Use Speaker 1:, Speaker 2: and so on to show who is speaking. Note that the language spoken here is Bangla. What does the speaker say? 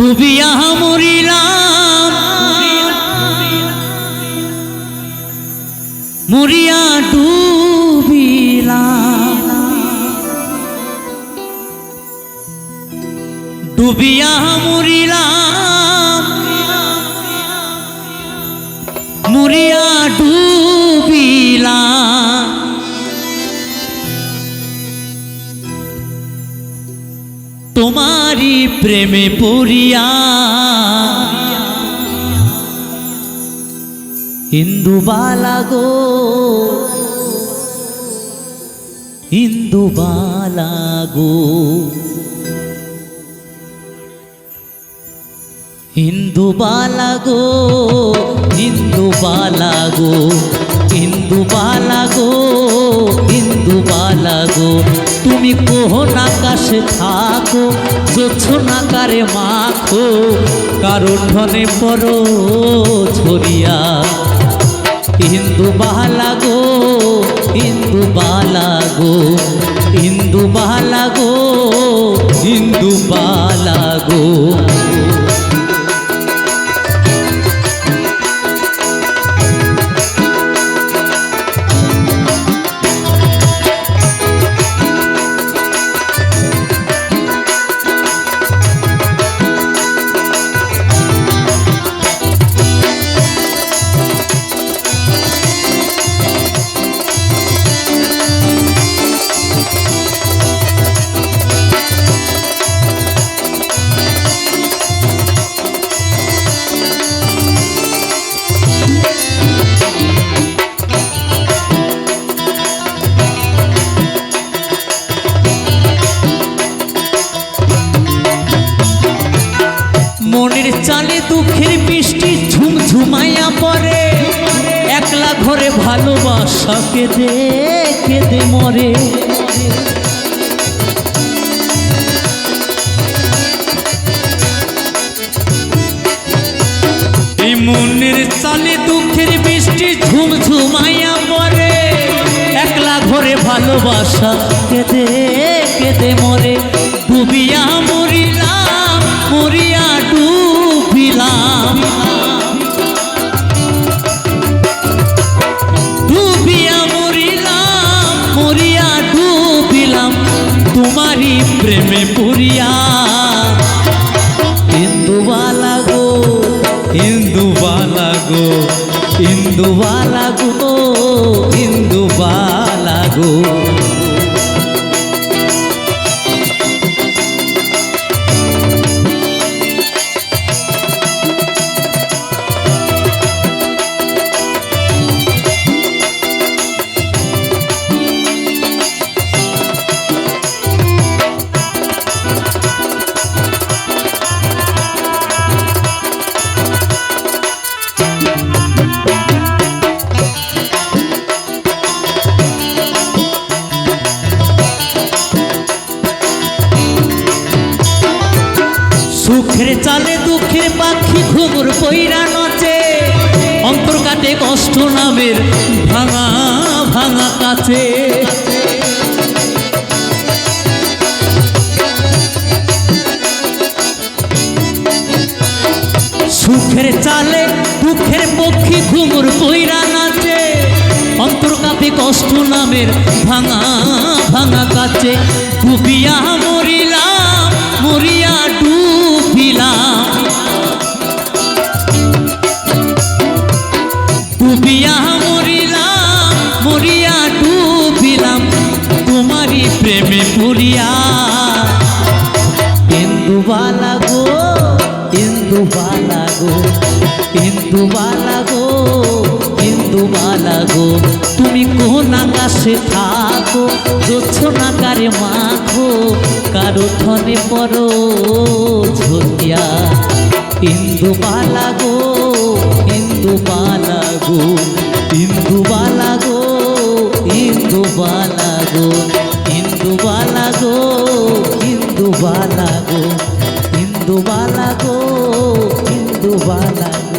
Speaker 1: ডুবিয়া মরিলাম। মরিয়া ডুবিলাম। ডুবিয়া মরিলাম। মরিয়া তোমারি প্রেমে পড়িয়া। হিন্দু বালা গো হিন্দু বালা গো। হিন্দু বালা গো হিন্দু বালা গো। ইন্দুবালা গো ইন্দুবালা গো, তুমি কোহন আকাশে থাকো জোছনাকারে মাখো, কারও ঠনে পড়ো ছড়িয়া ইন্দুবালা গো ইন্দুবালা গো ইন্দুবালা গো ইন্দুবালা গো। দুঃখের বৃষ্টি ঝুমঝুমাইয়া পরে একলা ঘরে ভালোবাসা কেঁদে কেঁদে মরে। এই মনের চালে দুঃখের বৃষ্টি ঝুমঝুমাইয়া পড়ে। একলা ঘরে ভালোবাসা কেঁদে কেঁদে মরে। ডুবিয়া প্রেমে পুরিয়া। ইন্দুবালা গো ইন্দুবালা গো ইন্দুবালা গো ইন্দুবালা গো। সুখের চালে দুঃখের পাখি ঘুমুর পইরা নচে। অন্তর কাটে কষ্ট নামের ভাঙা ভাঙা কাছে। সুখের চালে, দুঃখের পক্ষী ঘুমুর পইরা নাচে। অন্তর কাপে কষ্ট নামের ভাঙা ভাঙা কাছে। ডুবিয়া মরিলাম মরিয়া ঘুরিয়া ইন্দুবালা গো ইন্দুবালা গো ইন্দুবালা গো ইন্দুবালা গো, তুমি কোন আকাশে থাকো জোছনাকারে মাখো, কারও ধনে পড়ো ঝোতিয়া ইন্দুবালা গো ইন্দুবালা গো ইন্দুবালা গো ইন্দুবালা গো। গো হিন্দু বালা